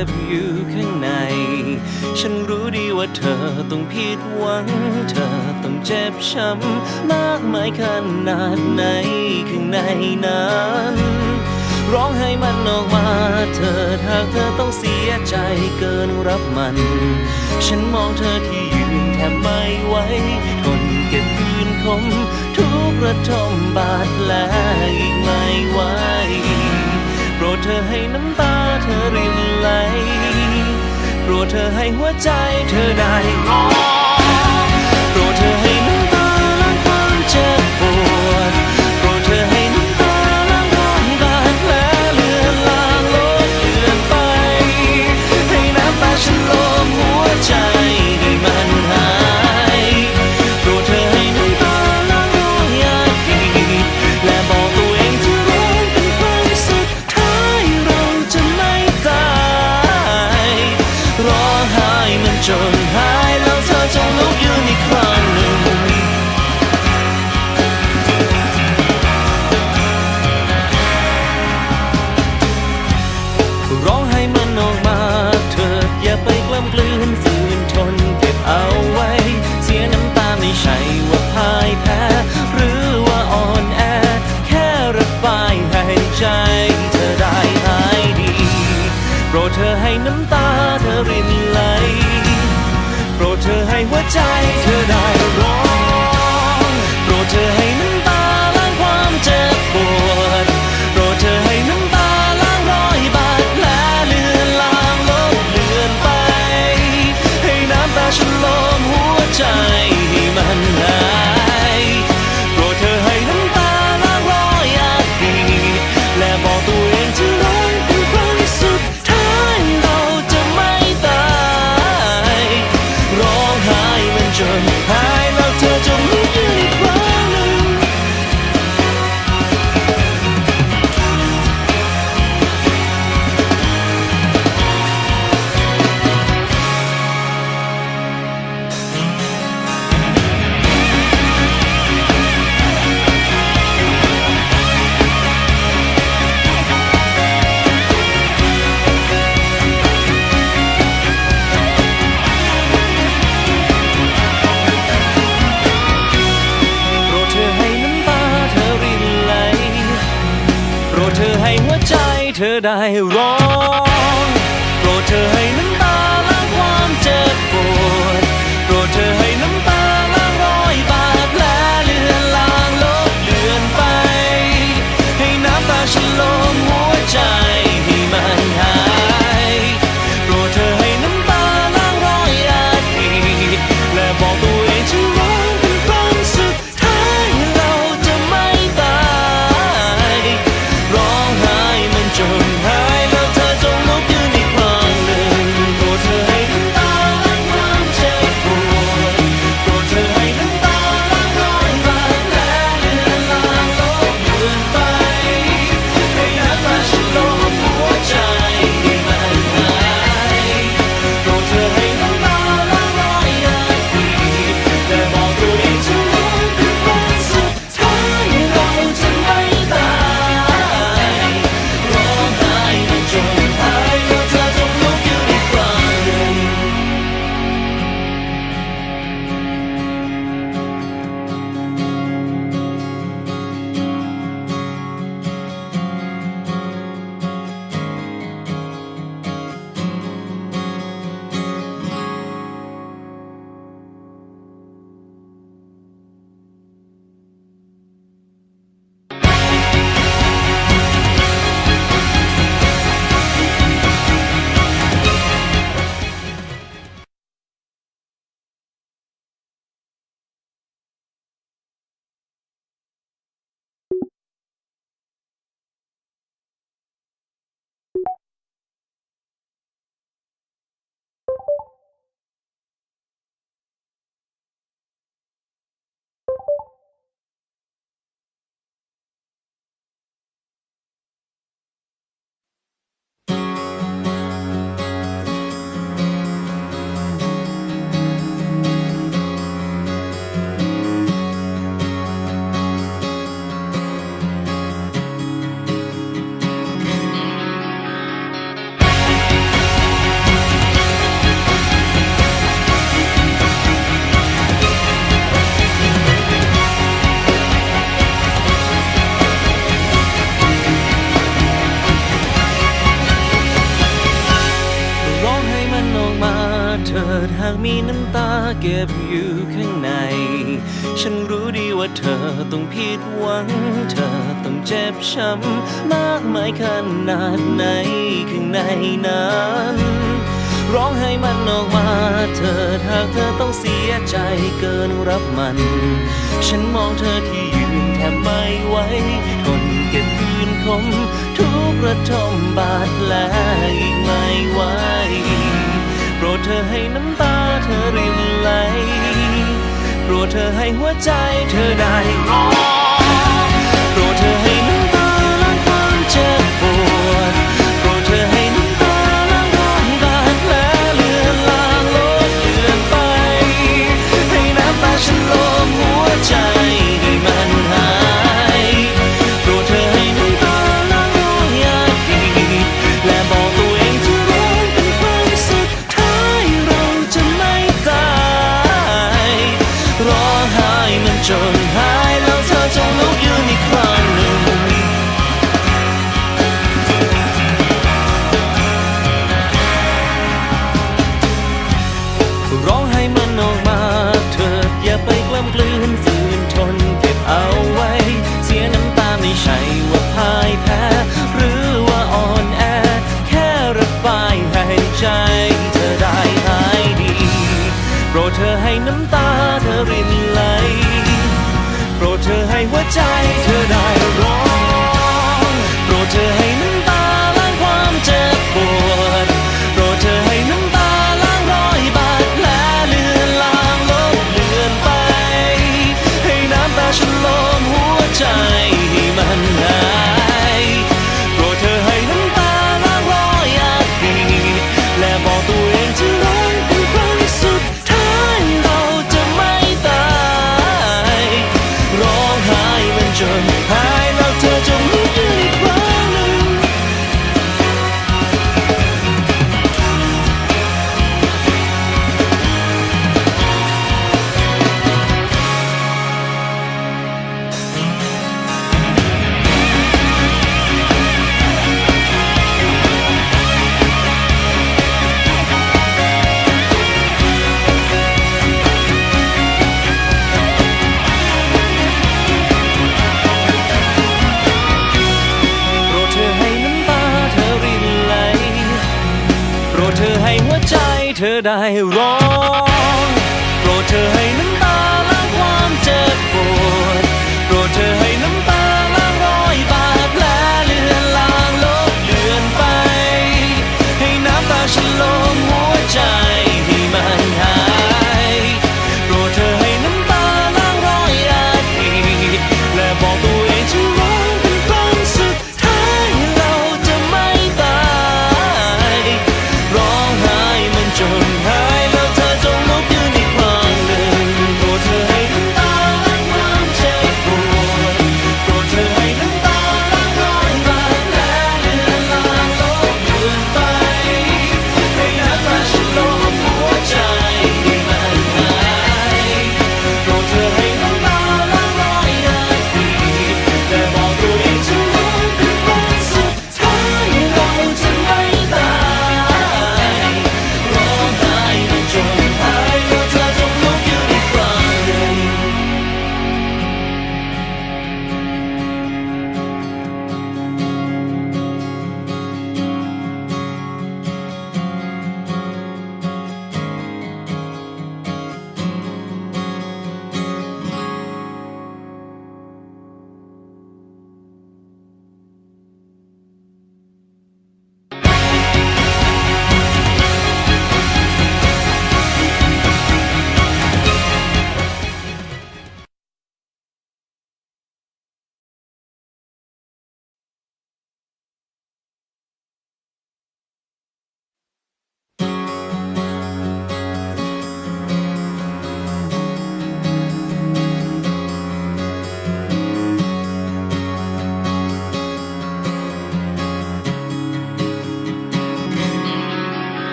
็บอยู่ข้างใน ฉันรู้ดีว่าเธอต้องผิดหวัง เธอต้องเจ็บช้ำมากมายขนาดไหนข้างในนั้นร้องให้มันออกมาเธอหากเธอต้องเสียใจเกินรับมัน ฉันมองเธอที่ยืนแทบไม่ไหวทนเก็บคืนคม ทุกกระทมบาดแผลอีกไม่ไหวโปรดเธอให้น้ำตา ธอรินไหลกลัวเธอให้หัวใจเธอได้รอ ใจเธอได้ร้อง เธอได้ร้องากมีน้ำตาเก็บอยู่ข้างใน ฉันรู้ดีว่าเธอต้องผิดหวัง เธอต้องเจ็บช้ำมากมายขนาดไหนข้างในนั้นร้องให้มันออกมาเธอหากเธอต้องเสียใจเกินรับมัน ฉันมองเธอที่ยืนแทบไม่ไหวทนเก็บคืนคม ทุกระทมบาดแผลอีกไม่ไหว โปรดเธอให้น้ำตาเธอรินไหล โปรดเธอให้หัวใจเธอได้ร้อง ว่าพ่ายแพ้ หรือว่าอ่อนแอ แค่ระบายให้ใจเธอได้หายดีโปรดเธอให้น้ำตาเธอรินไหลโปรดเธอให้หัวใจเธอได้ เธอได้ร้อง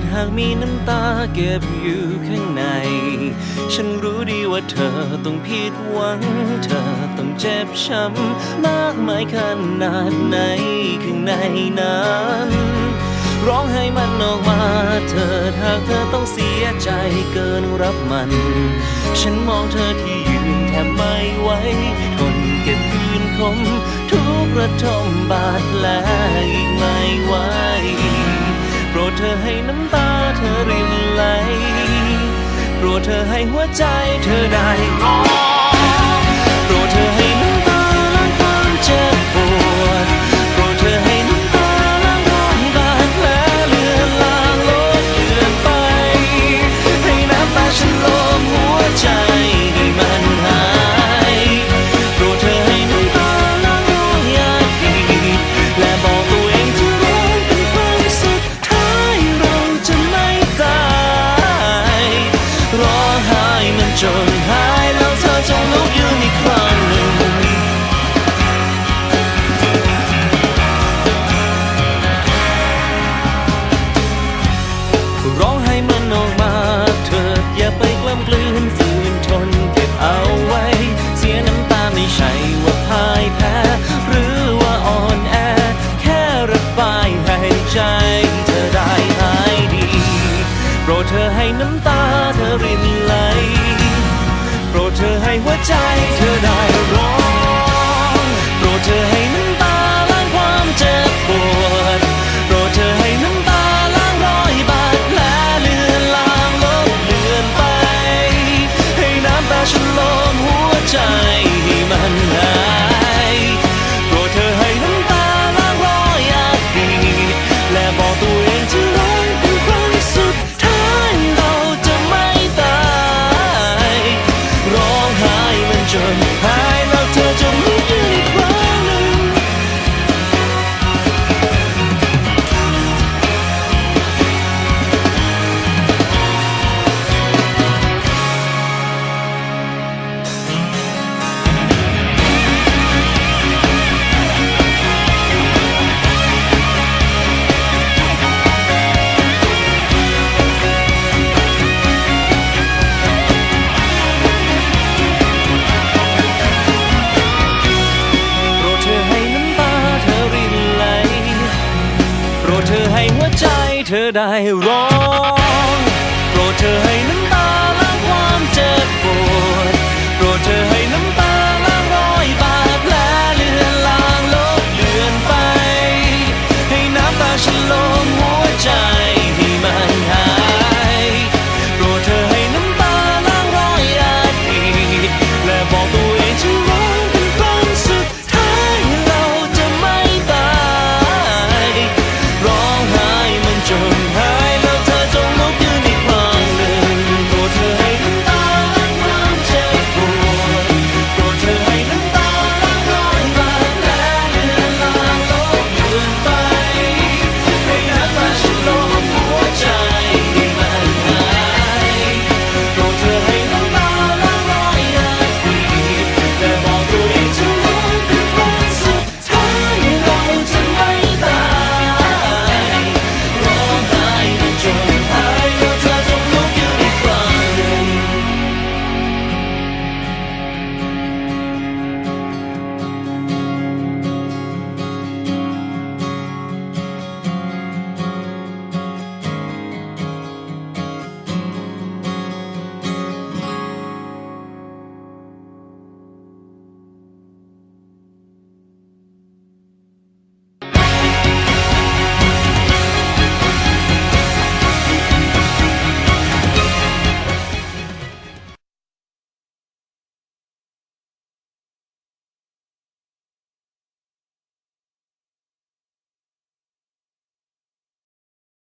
ดหากมีน้ำตาเก็บอยู่ข้างใน ฉันรู้ดีว่าเธอต้องผิดหวัง เธอต้องเจ็บช้ำมากมายขนาดไหนข้างในนั้นร้องให้มันออกมาเธอหากเธอต้องเสียใจเกินรับมัน ฉันมองเธอที่ยืนแทบไม่ไหวทนเก็บคืนคม ทุกระทมบาดแผลอีกไม่ไหวโปรดเธอให เธอให้หัวใจเธอได้รอ เธอได้ร้องโปรดเธอให้น้ำตาล้างความเจ็บปวดโปรดเธอให้น้ำตาล้างรอยบาดแผลเลือนลางลบเลือนไป ให้น้ำตาฉันลง